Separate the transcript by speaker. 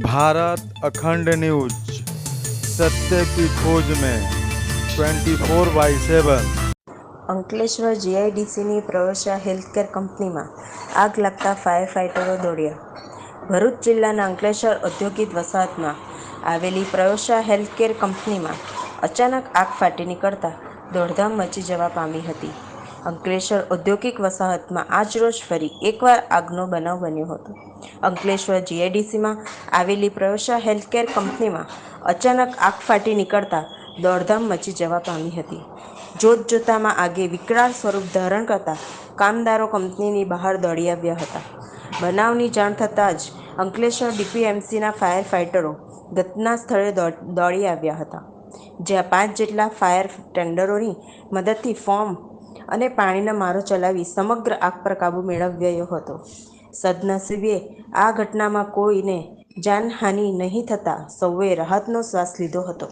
Speaker 1: भारत अखंड न्यूज सत्य की खोज में 24 बाई सेवन
Speaker 2: અંકલેશ્વર જીઆઈડીસીની પ્રવેશા હેલ્થકેર કંપનીમાં આગ લાગતા ફાયર ફાઇટરો દોડ્યા ભરૂચ જિલ્લાના અંકલેશ્વર ઔદ્યોગિક વસાહતમાં આવેલી પ્રવેશા હેલ્થકેર કંપનીમાં અચાનક આગ ફાટી નીકળતા દોડધામ મચી જવા પામી હતી અંકલેશ્વર ઔદ્યોગિક વસાહતમાં આજરોજ ફરી એકવાર આગનો બનાવ બન્યો હતો. અંકલેશ્વર જીઆઈડીસીમાં આવેલી પ્રવેશા હેલ્થકેર કંપનીમાં અચાનક આગ ફાટી નીકળતા દોડધામ મચી જવા પામી હતી. જોત જોતામાં આગે વિકરાળ સ્વરૂપ ધારણ કરતા કામદારો કંપનીની બહાર દોડી આવ્યા હતા. બનાવની જાણ થતાં જ અંકલેશ્વર ડીપીએમસીના ફાયર ફાઇટરો ઘટના સ્થળે દોડી આવ્યા હતા, જ્યાં પાંચ જેટલા ફાયર ટેન્ડરોની મદદથી ફોર્મ અને પાણીનો મારો ચલાવી સમગ્ર આગ પર કાબૂ મેળવ્યો હતો. સદનસીબે આ ઘટનામાં કોઈને જાનહાનિ નહીં થતાં સૌએ રાહતનો શ્વાસ લીધો હતો.